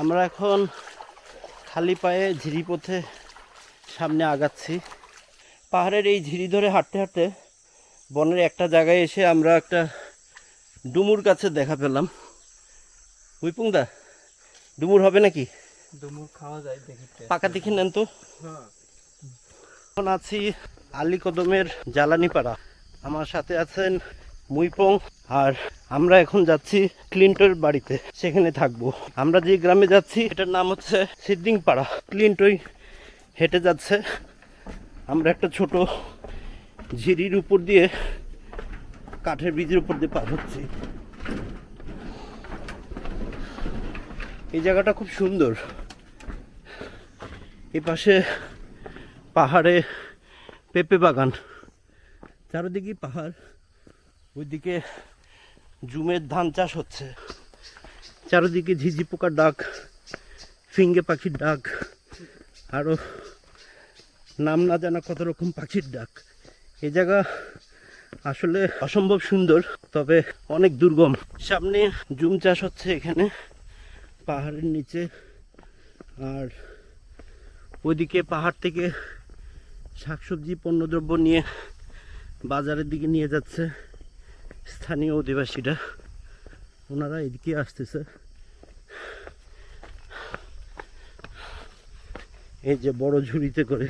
আমরা এখন খালি পায়ে ঝিরি পথে সামনে আগাচ্ছি। পাহাড়ের এই ঝিরি ধরে হাঁটতে হাঁটতে বনের একটা জায়গায় এসে আমরা একটা ডুমুর কাছে দেখা পেলাম। উইপুংদা ডুমুর হবে নাকি? ডুমুর খাওয়া যায় দেখিতে। পাকা দেখে নেন তো। এখন আছি আলী কদমের জ্বালানি পাড়া আমার সাথে আছেন মুইপং আর আমরা এখন যাচ্ছি ক্লিন্টোর বাড়িতে, সেখানে থাকব। আমরা যে গ্রামে যাচ্ছি, এটার নাম হচ্ছে সিদ্দিং পাড়া ক্লিন্টই হেঁটে যাচ্ছে। আমরা একটা ছোট ঝিরির উপর দিয়ে কাঠের ব্রিজের উপর দিয়ে পার হচ্ছি। এই জায়গাটা খুব সুন্দর। এই পাশে পাহাড়ে পেঁপে বাগান। চারিদিকে পাহাড়, ওইদিকে জুমের ধান চাষ হচ্ছে। চারিদিকে ঝিঝি পোকার ডাক, ফিঙ্গে পাখির ডাক আরও নাম না জানা কত রকম পাখির ডাক। এ জায়গা আসলে অসম্ভব সুন্দর, তবে অনেক দুর্গম। সামনে জুম চাষ হচ্ছে এখানে, পাহাড়ের নিচে। আর ওইদিকে পাহাড় থেকে শাকসবজি, পণ্যদ্রব্য নিয়ে বাজারের দিকে নিয়ে যাচ্ছে। স্থানীয় অধিবাসীরা, ওনারা এদিকে আসতেছে। এই যে বড় ঝুড়িতে করে।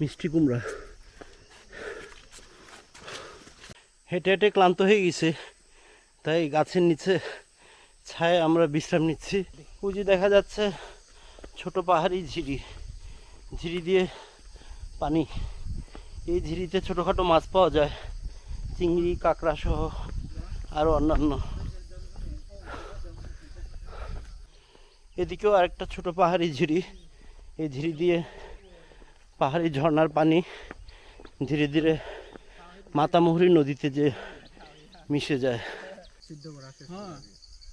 মিষ্টি কুমড়া। হেঁটে হেঁটে ক্লান্ত হয়ে গেছে। তাই গাছের নিচে ছায় আমরা বিশ্রাম নিচ্ছি। যে দেখা যাচ্ছে ছোট পাহাড়ি ঝিরি ঝিরি দিয়ে পানি। এই ঝিরিতে ছোটোখাটো মাছ পাওয়া যায় চিংড়ি কাঁকড়া সহ আরও অন্যান্য। এদিকেও আরেকটা ছোট পাহাড়ি ঝিরি এই ঝিরি দিয়ে পাহাড়ি ঝর্নার পানি ধীরে ধীরে মাতামুহুরী নদীতে যে মিশে যায়।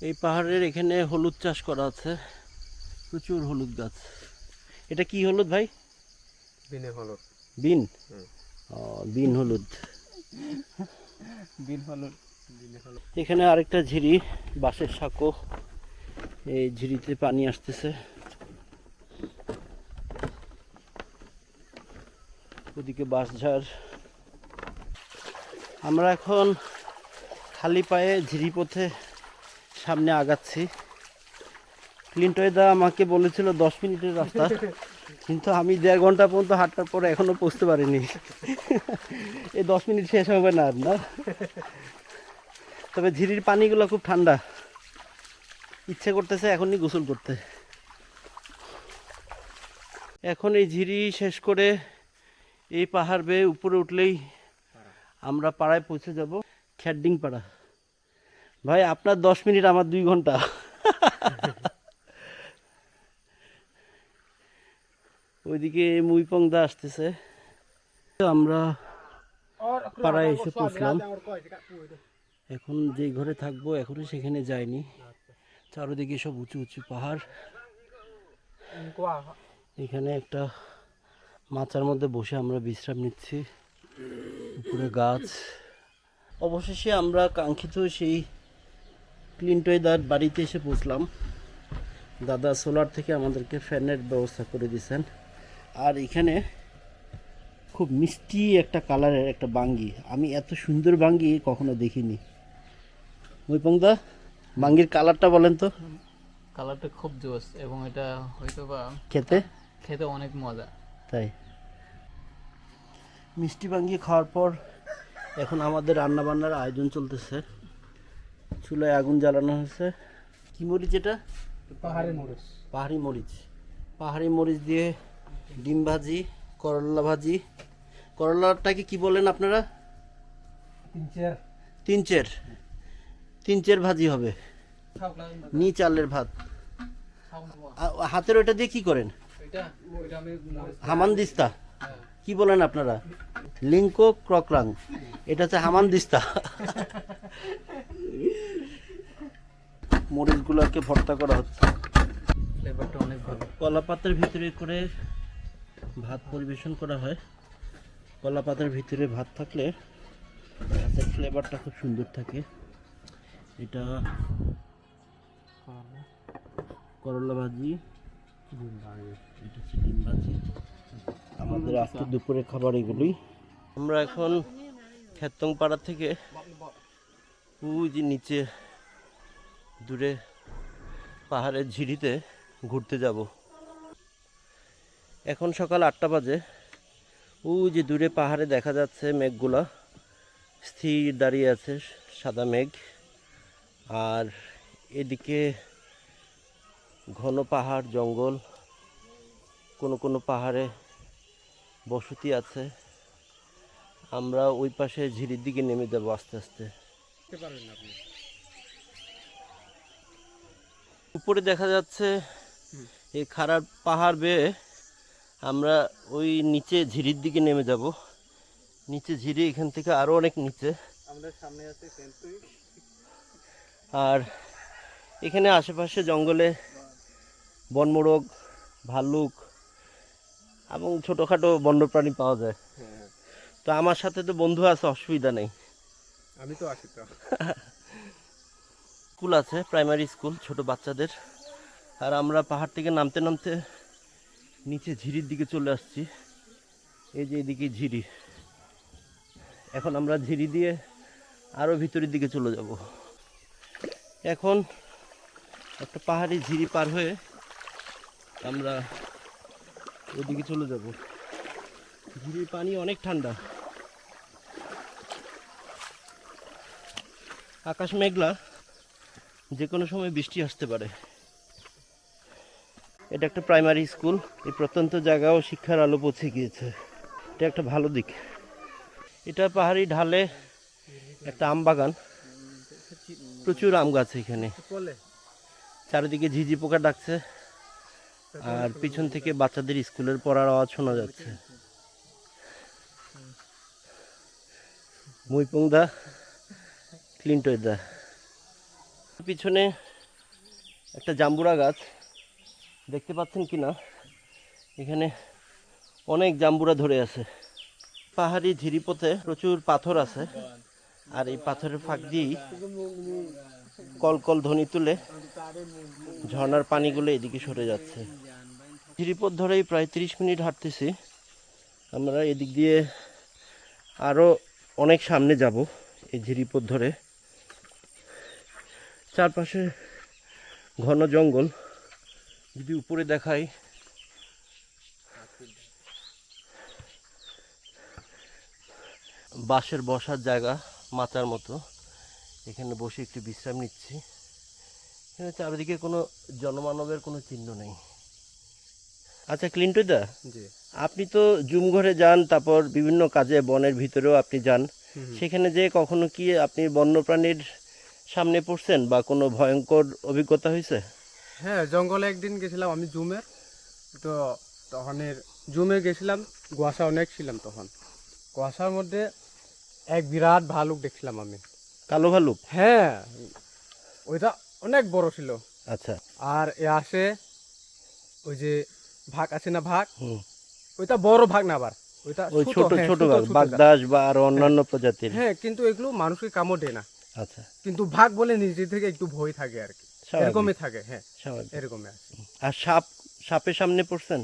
এই পাহাড়ের এখানে হলুদ চাষ করা আছে। প্রচুর হলুদ গাছ। এটা কি হলুদ ভাই? বিনে হলো বিন? ও, বিন হলুদ। বিন হলো বিনে এখানে আরেকটা ঝিরি বাঁশের সাঁকো। এই ঝিরিতে পানি আসতেছে। ওদিকে বাঁশঝাড় আমরা এখন খালি পায়ে ঝিরি পথে সামনে আগাচ্ছি। ক্লিন্টয়দা আমাকে বলেছিল দশ মিনিটের রাস্তা। কিন্তু আমি দেড় ঘণ্টা পর্যন্ত হাঁটার পরে এখনও পৌঁছতে পারিনি। এই দশ মিনিট শেষ হবে না আর না। তবে ঝিরির পানিগুলো খুব ঠান্ডা। ইচ্ছে করতেছে এখনই গোসল করতে। এখন এই ঝিরি শেষ করে এই পাহাড় বেয়ে উপরে উঠলেই আমরা পাড়ায় পৌঁছে যাব খ্যাড্ডিং পাড়া ভাই, আপনার দশ মিনিট আমার দুই ঘণ্টা। ওইদিকে মুইপং দা আসতেছে। আমরা পাড়ায় এসে পৌঁছলাম। এখন যে ঘরে থাকব এখনও সেখানে যাইনি। চারিদিকে সব উঁচু উঁচু পাহাড়। এখানে একটা মাচার মধ্যে বসে আমরা বিশ্রাম নিচ্ছি। উপরে গাছ। অবশেষে আমরা কাঙ্ক্ষিত সেই ক্লিনটয়দার বাড়িতে এসে পৌঁছলাম। দাদা সোলার থেকে আমাদেরকে ফ্যানের ব্যবস্থা করে দিয়েছেন। আর এখানে খুব মিষ্টি একটা কালারের একটা বাঙ্গি। আমি এত সুন্দর বাঙ্গি কখনো দেখিনি। মৈপংদা বাঙ্গির কালারটা বলেন তো। কালারটা খুব জোস এবং এটা হয়তো বা খেতে? খেতে অনেক মজা। তাই। মিষ্টি বাঙ্গি খাওয়ার পর এখন আমাদের রান্না বান্নার আয়োজন চলতেছে। চুলায় আগুন জ্বালানো হয়েছে। কি মরিচ এটা? পাহাড়ি মরিচ। পাহাড়ি মরিচ। পাহাড়ি মরিচ দিয়ে ডিম ভাজি করলা ভাজি। করলাটাকে কি বলেন আপনারা? তিন চার তিন চের তিন চের ভাজি হবে। নি চালের ভাত। হাতের ওটা দিয়ে কি করেন? এটা ওইটা হামান দিস্তা কি বলেন আপনারা? লিঙ্কো ক্রকরাং। এটা হচ্ছে হামান দিস্তা মরিচগুলোকে ভর্তা করা হচ্ছে। ফ্লেভারটা অনেক ভালো। কলা পাতার ভিতরে করে ভাত পরিবেশন করা হয়। কলা পাতার ভিতরে ভাত থাকলে ভাতের ফ্লেভারটা খুব সুন্দর থাকে। এটা করলা। ভাজি এটা ভাজি। আমাদের আজকে দুপুরে খাবার এগুলোই। আমরা এখন খেতং পাড়া থেকে ওই যে নিচে দূরে পাহাড়ের ঝিরিতে ঘুরতে যাব। এখন সকাল আটটা বাজে। ওই যে দূরে পাহাড়ে দেখা যাচ্ছে মেঘগুলা স্থির দাঁড়িয়ে আছে সাদা মেঘ। আর এদিকে ঘন পাহাড় জঙ্গল কোনো কোনো পাহাড়ে বসতি আছে। আমরা ওই পাশে ঝিরির দিকে নেমে যাব আস্তে আস্তে। উপরে দেখা যাচ্ছে এই খারাপ পাহাড় বেয়ে আমরা ওই নিচে ঝিরির দিকে নেমে যাব। নিচে ঝিরি এখান থেকে আরও অনেক নিচে। আমাদের সামনে আছে আর এখানে আশেপাশে জঙ্গলে বনমোরগ ভাল্লুক এবং ছোটোখাটো বন্যপ্রাণী পাওয়া যায়। তো আমার সাথে তো বন্ধু আছে অসুবিধা নেই। আমি তো আছি তো। স্কুল আছে প্রাইমারি স্কুল ছোট বাচ্চাদের। আর আমরা পাহাড় থেকে নামতে নামতে নিচে ঝিরির দিকে চলে আসছি। এই যে এদিকে ঝিরি। এখন আমরা ঝিরি দিয়ে আরও ভিতরের দিকে চলে যাব। এখন একটা পাহাড়ি ঝিরি পার হয়ে আমরা ওদিকে চলে যাব। ঝিরির পানি অনেক ঠান্ডা। আকাশ মেঘলা যে কোনো সময় বৃষ্টি আসতে পারে। এটা একটা প্রাইমারি স্কুল, এই প্রত্যন্ত জায়গাও শিক্ষার আলো পৌঁছে গিয়েছে। এটা একটা ভালো দিক। এটা পাহাড়ি ঢালে একটা আম বাগান। প্রচুর আম গাছ এখানে। চারিদিকে ঝিঝি পোকা ডাকছে, আর পিছন থেকে বাচ্চাদের স্কুলের পড়ার আওয়াজ শোনা যাচ্ছে। মুইপুং দা, ক্লিন্টয় দা। পিছনে একটা জাম্বুরা গাছ। দেখতে পাচ্ছেন কি না? এখানে অনেক জাম্বুরা ধরে আছে। পাহাড়ি ঝিরিপথে প্রচুর পাথর আছে। আর এই পাথরের ফাঁক দিয়েই কল কল ধ্বনি তুলে ঝর্ণার পানিগুলো এদিকে সরে যাচ্ছে। ঝিরিপথ ধরেই প্রায় তিরিশ মিনিট হাঁটতেছি। আমরা এদিক দিয়ে আরও অনেক সামনে যাব এই ঝিরিপথ ধরে। চারপাশে ঘন জঙ্গল। যদি উপরে দেখাই। বাঁশের বসার জায়গা মাচার মতো। এখানে বসে একটু বিশ্রাম নিচ্ছি। এখানে চারিদিকে কোনো জনমানবের কোনো চিহ্ন নেই। আচ্ছা ক্লিন্টদা আপনি তো জুম ঘরে যান তারপর বিভিন্ন কাজে বনের ভিতরেও আপনি যান। সেখানে যে কখনো কি আপনি বন্যপ্রাণীর সামনে পড়ছেন বা কোনো ভয়ঙ্কর অভিজ্ঞতা হয়েছে? হ্যাঁ জঙ্গলে একদিন গেছিলাম আমি জুমে তো তখনের জুমে গেছিলাম কুয়াশা অনেক ছিলাম তখন। কুয়াশার মধ্যে এক বিরাট ভালুক দেখছিলাম আমি। কালো ভালুক? হ্যাঁ ওইটা অনেক বড় ছিল। আচ্ছা। আর এ আসে ওই যে ভাগ আছে না ভাগ? ওইটা বড় ভাগ না আবার। ওইটা ওই ছোট হ্যাঁ, ছোট। বাগদাস বা আর অন্যান্য প্রজাতির। হ্যাঁ কিন্তু এগুলো মানুষকে কামড় দেয় না। আচ্ছা। কিন্তু ভাগ বলে নিজে থেকে একটু ভয় থাকে আর কি। এরকমই থাকে হ্যাঁ এরকমই আছে। আর সাপ সাপের সামনে পড়ছেন?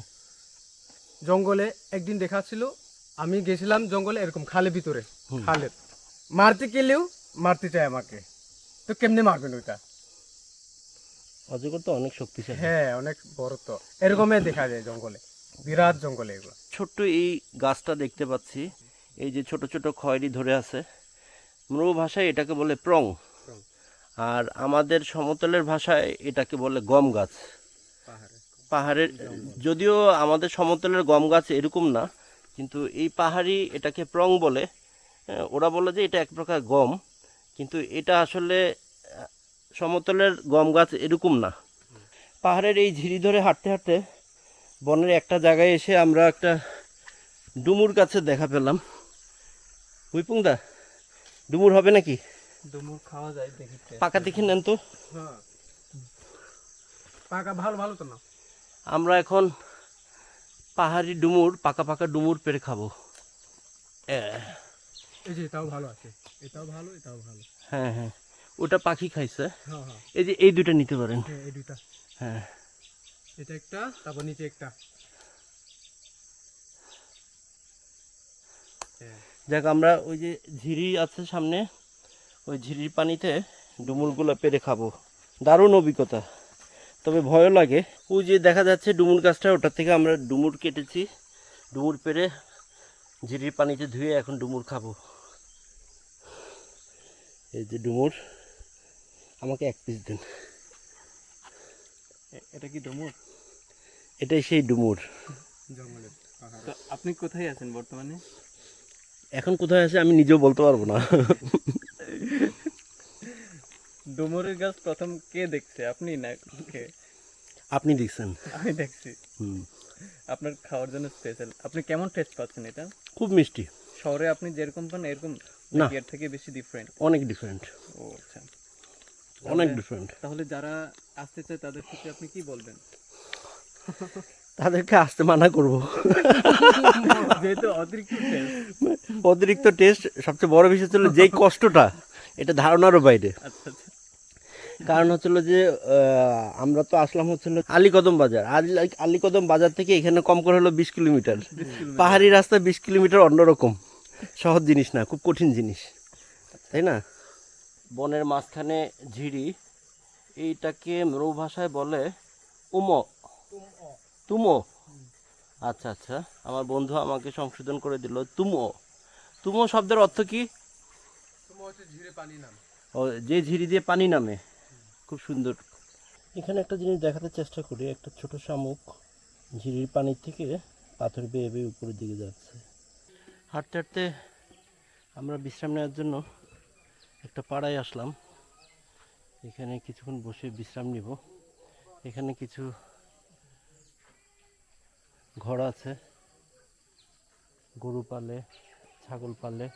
জঙ্গলে একদিন দেখাচ্ছিল আমি গেছিলাম জঙ্গলে এরকম খালে ভিতরে খালে। মারতে গেলেও মারতে চায় আমাকে। তো কেমনে মারবেন ওইটা? অজগর তো অনেক শক্তিশালী। হ্যাঁ অনেক বড় তো। এরকমই দেখা যায় জঙ্গলে বিরাট জঙ্গলে এগুলো। ছোট্ট এই গাছটা দেখতে পাচ্ছি এই যে ছোট ছোট খয়েরি ধরে আছে মূল ভাষায় এটাকে বলে প্রং। আর আমাদের সমতলের ভাষায় এটাকে বলে গম গাছ। পাহাড়ে পাহাড়ের যদিও আমাদের সমতলের গম গাছ এরকম না কিন্তু এই পাহাড়ি এটাকে প্রং বলে ওরা বলে যে এটা এক প্রকার গম কিন্তু এটা আসলে সমতলের গম গাছ এরকম না। পাহাড়ের এই ঝিরি ধরে হাঁটতে হাঁটতে বনের একটা জায়গায় এসে আমরা একটা ডুমুর গাছে দেখা পেলাম। দা ডুমুর হবে নাকি? ডুমুর খাওয়া যায় দেখিতে পাকা দেখে নেন তো। হ্যাঁ। পাকা ভালো ভালো তো না। আমরা এখন পাহাড়ি ডুমুর পাকা পাকা ডুমুর পেরে খাব। এই যে এটাও ভালো আছে। এটাও ভালো এটাও ভালো। হ্যাঁ হ্যাঁ। ওটা পাখি খাইছে। হ্যাঁ হ্যাঁ। এই যে এই দুটো নিতে পারেন। এই দুইটা। হ্যাঁ। এটা একটা তারপর নিচে একটা। যাক আমরা ওই যে ঝিরি আছে সামনে। ওই ঝিরির পানিতে ডুমুরগুলো পেরে খাব। দারুণ অভিজ্ঞতা। তবে ভয়ও লাগে। ওই যে দেখা যাচ্ছে ডুমুর গাছটা ওটার থেকে আমরা ডুমুর কেটেছি। ডুমুর পেরে ঝিরির পানিতে ধুয়ে এখন ডুমুর খাব। এই যে ডুমুর আমাকে এক পিস দিন। এটা কি ডুমুর? এটাই সেই ডুমুর। জঙ্গলে পাহাড়। তো আপনি কোথায় আছেন বর্তমানে? এখন কোথায় আছে আমি নিজেও বলতে পারব না। ডুমুরের গাছ প্রথম কে দেখছে? আপনি না কে? আপনি দেখছেন। আমি দেখছি। আপনার খাওয়ার জন্য স্পেশাল আপনি কেমন টেস্ট পাচ্ছেন এটা? খুব মিষ্টি। শহরে আপনি যেরকম পান এরকম না। এর থেকে বেশি ডিফারেন্ট অনেক ডিফারেন্ট ও আচ্ছা। অনেক ডিফারেন্ট তাহলে যারা আসতে চায় তাদের সাথে আপনি কি বলবেন? তাদেরকে আসতে মানা করব। যেহেতু অতিরিক্ত অতিরিক্ত টেস্ট সবচেয়ে বড় বিষয় ছিল যেই কষ্টটা এটা ধারণারও বাইরে। আচ্ছা আচ্ছা। কারণ হচ্ছিল যে আমরা তো আসলাম হচ্ছিল আলীকদম বাজার। আলী- আলীকদম বাজার থেকে এখানে কম করে হলো বিশ কিলোমিটার। পাহাড়ি রাস্তা বিশ কিলোমিটার অন্যরকম। সহজ জিনিস না খুব কঠিন জিনিস। তাই না? বনের মাঝখানে ঝিরি এইটাকে মরু ভাষায় বলে উমো। তুমো? আচ্ছা আচ্ছা। আমার বন্ধু আমাকে সংশোধন করে দিল তুমো। তুমো শব্দের অর্থ কি? তোমার হচ্ছে ঝিরে পানি নাম। ও যে ঝিরি দিয়ে পানি নামে। খুব সুন্দর। এখানে একটা জিনিস দেখাতে চেষ্টা করি একটা ছোট শামুক ঝিরির পানির থেকে পাথর বেয়ে বেয়ে উপরের দিকে যাচ্ছে। হাঁটতে হাঁটতে আমরা বিশ্রাম নেওয়ার জন্য একটা পাড়ায় আসলাম। এখানে কিছুক্ষণ বসে বিশ্রাম নিব। এখানে কিছু ঘর আছে গরু পালে ছাগল পালে।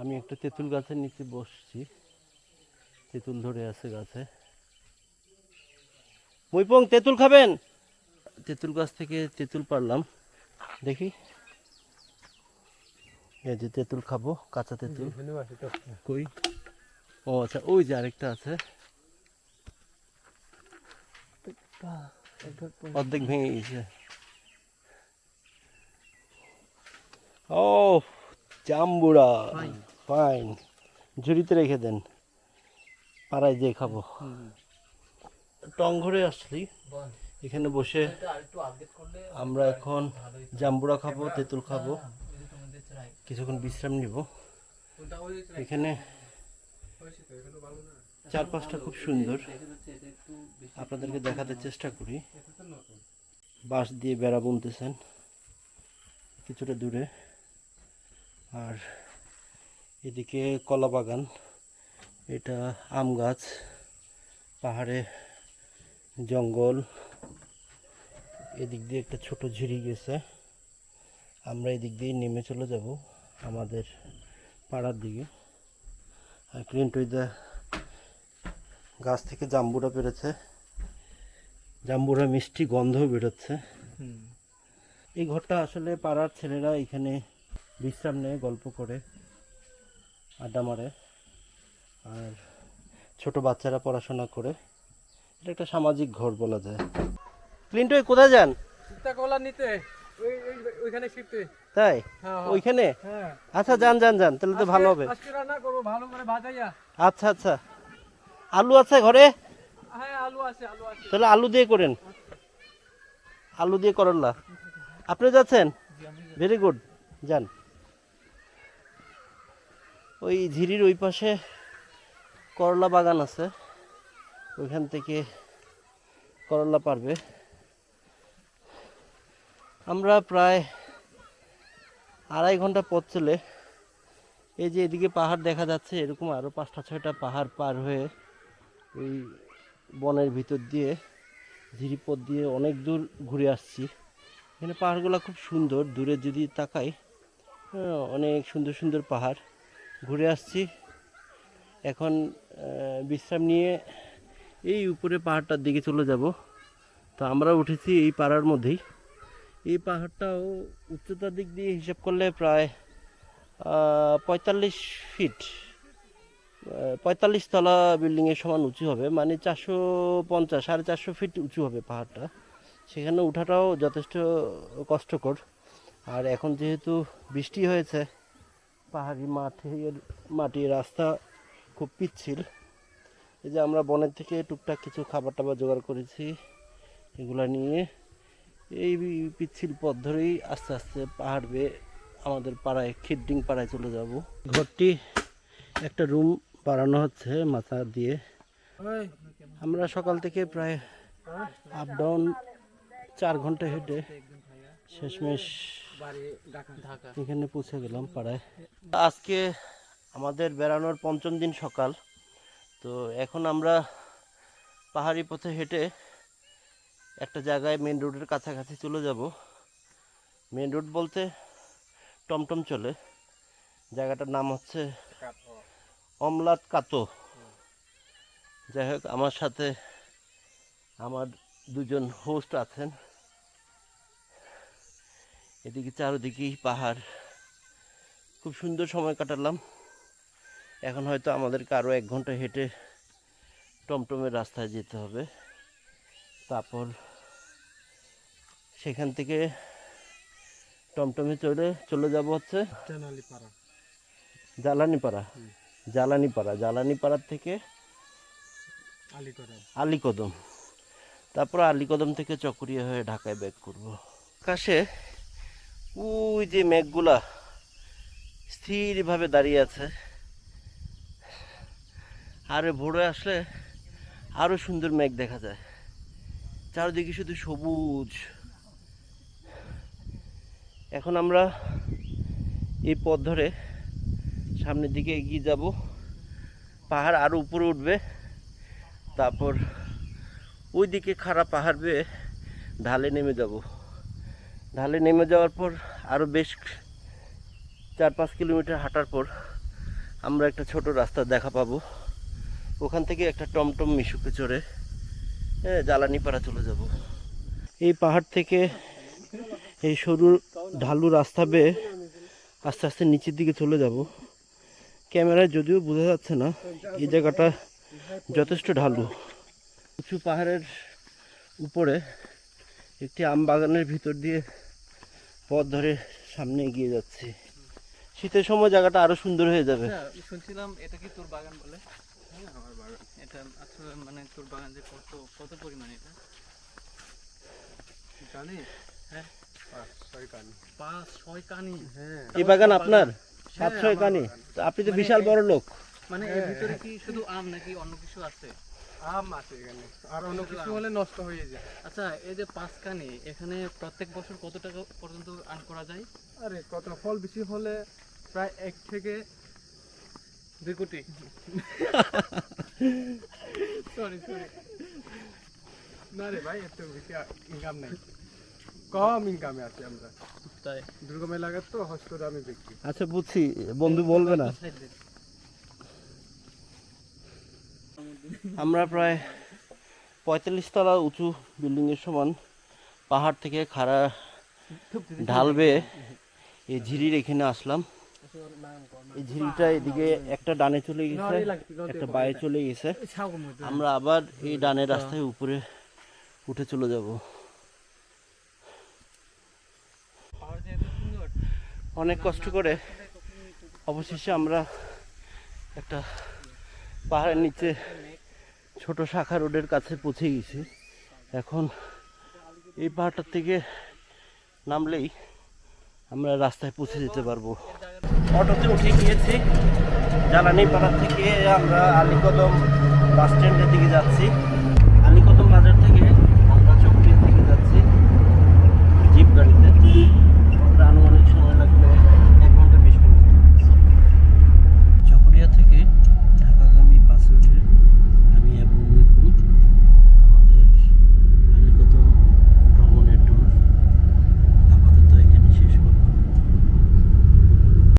আমি একটা তেঁতুল গাছের নিচে বসছি তেঁতুল ধরে আছে গাছে। মুইপং তেঁতুল খাবেন? তেঁতুল গাছ থেকে তেঁতুল পারলাম। দেখি। এই যে তেঁতুল খাব কাঁচা তেঁতুল। কই? ও আচ্ছা ওই যে আরেকটা আছে। অর্ধেক ভেঙে গেছে। ও জাম্বুরা। ফাইন ঝুড়িতে রেখে দেন। পাড়ায় যেয়ে খাব। টং ঘরে আসলি। এখানে বসে আমরা এখন জাম্বুরা খাব, তেঁতুল খাব। কিছুক্ষণ বিশ্রাম নিব। এখানে চারপাশটা খুব সুন্দর। আপনাদেরকে দেখাতে চেষ্টা করি। বাঁশ দিয়ে বেড়া বুনতেছেন। কিছুটা দূরে। আর এদিকে কলা বাগান এটা আম গাছ পাহাড়ে জঙ্গল এদিক দিয়ে একটা ছোট ঝিরি গেছে। আমরা এদিক দিয়ে নেমে চলে যাব আমাদের পাড়ার দিকে। আর ক্লিন্টইদা গাছ থেকে জাম্বুরা পেরেছে জাম্বুরা মিষ্টি গন্ধও বেরোচ্ছে। এই ঘরটা আসলে পাড়ার ছেলেরা এখানে বিশ্রাম নেয় গল্প করে আড্ডা মারে আর ছোট বাচ্চারা পড়াশোনা করে। এটা একটা সামাজিক ঘর বলা যায়। ক্লিন্টই কোথায় যান? চিন্তা নিতে ওই ওই- ওইখানে শিখতে তাই? হ্যাঁ হ্যাঁ। ওইখানে? হ্যাঁ। আচ্ছা যান যান যান তাহলে তো ভালো হবে। আজকে- আজকে রান্না করব ভালো করে ভাজাইয়া। আচ্ছা আচ্ছা। আলু আছে ঘরে? হ্যাঁ আলু আছে আলু আছে। তাহলে আলু দিয়ে করেন। আলু দিয়ে করল্লা আপনি যাচ্ছেন? ভেরি গুড যান। ওই ঝিরির ওই পাশে করলা বাগান আছে। ওইখান থেকে করলা পারবে। আমরা প্রায় আড়াই ঘণ্টা পথ চলে। এই যে এদিকে পাহাড় দেখা যাচ্ছে এরকম আরও পাঁচটা ছয়টা পাহাড় পার হয়ে ওই বনের ভিতর দিয়ে ঝিরিপথ দিয়ে অনেক দূর ঘুরে আসছি। এখানে পাহাড়গুলো খুব সুন্দর দূরে যদি তাকাই হ্যাঁ, অনেক সুন্দর সুন্দর পাহাড়। ঘুরে আসছি। এখন বিশ্রাম নিয়ে এই উপরে পাহাড়টার দিকে চলে যাব। তো আমরা উঠেছি এই পাড়ার মধ্যেই। এই পাহাড়টাও উচ্চতার দিক দিয়ে হিসাব করলে প্রায় পঁয়তাল্লিশ ফিট। পঁয়তাল্লিশ তলা বিল্ডিংয়ের সমান উঁচু হবে। মানে চারশো পঞ্চাশ, সাড়ে চারশো ফিট উঁচু হবে পাহাড়টা। সেখানে ওঠাটাও যথেষ্ট কষ্টকর। আর এখন যেহেতু বৃষ্টি হয়েছে পাহাড়ি মাঠের, মাটির রাস্তা খুব পিচ্ছিল। এই যে আমরা বনের থেকে টুকটাক কিছু খাবার টাবার জোগাড় করেছি, এগুলা নিয়ে। এই পিচ্ছিল পথ ধরেই আস্তে আস্তে পাহাড় বেয়ে আমাদের পাড়ায়, খিডডিং পাড়ায় চলে যাব। ঘরটি একটা রুম বানানো হচ্ছে মাথা দিয়ে। আমরা সকাল থেকে প্রায় আপ ডাউন চার ঘণ্টা হেঁটে শেষমেশ এখানে পৌঁছে গেলাম পাড়ায়। আজকে আমাদের বেড়ানোর পঞ্চম দিন সকাল। তো এখন আমরা পাহাড়ি পথে হেঁটে একটা জায়গায় মেন রোডের কাছাকাছি চলে যাব। মেন রোড বলতে টমটম চলে। জায়গাটার নাম হচ্ছে অমলাত কাতো। যাই হোক আমার সাথে আমার দুজন হোস্ট আছেন। এদিকে চারিদিকেই পাহাড়। খুব সুন্দর সময় কাটালাম। এখন হয়তো আমাদেরকে আরও এক ঘণ্টা হেঁটে টমটমের রাস্তায় যেতে হবে। তারপর সেখান থেকে টমটমে চলে চলে যাব হচ্ছে জ্বালানিপাড়া জ্বালানিপাড়া জ্বালানিপাড়ার থেকে আলিকদম। আলীকদম। তারপর আলীকদম থেকে চকরিয়া হয়ে ঢাকায় ব্যাক করব। আকাশে ওই যে মেঘগুলা স্থিরভাবে দাঁড়িয়ে আছে। আরে ভোরে আসলে আরও সুন্দর মেঘ দেখা যায়। চারিদিকে শুধু সবুজ। এখন আমরা এই পথ ধরে সামনের দিকে এগিয়ে যাব। পাহাড় আরও উপরে উঠবে। তারপর ওই দিকে খারাপ পাহাড় বেয়ে ঢালে নেমে যাব। ঢালে নেমে যাওয়ার পর আরও বেশ চার পাঁচ কিলোমিটার হাঁটার পর আমরা একটা ছোট রাস্তা দেখা পাবো। ওখান থেকে একটা টমটম মিশুকে চড়ে হ্যাঁ জ্বালানিপাড়া চলে যাব। এই পাহাড় থেকে এই সরু ঢালু রাস্তা বেয়ে আস্তে আস্তে নিচের দিকে চলে যাব। ক্যামেরায় যদিও বোঝা যাচ্ছে না, এই জায়গাটা যথেষ্ট ঢালু। উঁচু পাহাড়ের উপরে একটি আম বাগানের ভিতর দিয়ে পথ ধরে সামনে এগিয়ে যাচ্ছি। শীতের সময় জায়গাটা আরও সুন্দর হয়ে যাবে। আচ্ছা, শুনছিলাম এটা কি তোর বাগান বলে? এটা আসলে মানে তোর বাগান যে কত কত পরিমাণ এটা? জানি হ্যাঁ। পাঁচ ছয় কানি। হ্যাঁ। এই বাগান আপনার? সাত ছয় কানি? আপনি তো বিশাল বড় লোক। মানে এর ভিতরে কি শুধু আম নাকি অন্য কিছু আছে? আম আছে এখানে আর অন্য কিছু হলে নষ্ট হয়ে যায়। আচ্ছা এই যে পাঁচ কানি এখানে প্রত্যেক বছর কত টাকা পর্যন্ত আর্ন করা যায়? আরে কত ফল বেশি হলে প্রায় এক থেকে দুই কোটি। সরি সরি না রে ভাই এত বেশি ইনকাম নাই। কম ইনকামে আছি আমরা। তাই? দুর্গম এলাকার তো হস্ত দামে বিক্রি। আচ্ছা বুঝছি। বন্ধু বলবে না। আমরা প্রায় পঁয়তাল্লিশ তলা উঁচু বিল্ডিংয়ের সমান পাহাড় থেকে খাড়া ঢাল বেয়ে এই ঝিরির এখানে আসলাম। এই ঝিরিটা এদিকে একটা ডানে চলে গেছে, একটা বায়ে চলে গেছে। আমরা আবার এই ডানের রাস্তায় উপরে উঠে চলে যাব। অনেক কষ্ট করে অবশেষে আমরা একটা পাহাড়ের নিচে ছোট শাখা রোডের কাছে পৌঁছে গেছি। এখন এই পাহাড়টার থেকে নামলেই আমরা রাস্তায় পৌঁছে যেতে পারব। অটোতে উঠে গিয়েছি। জ্বালানি পাড়া থেকে আমরা আলিকদম বাস স্ট্যান্ডের দিকে যাচ্ছি।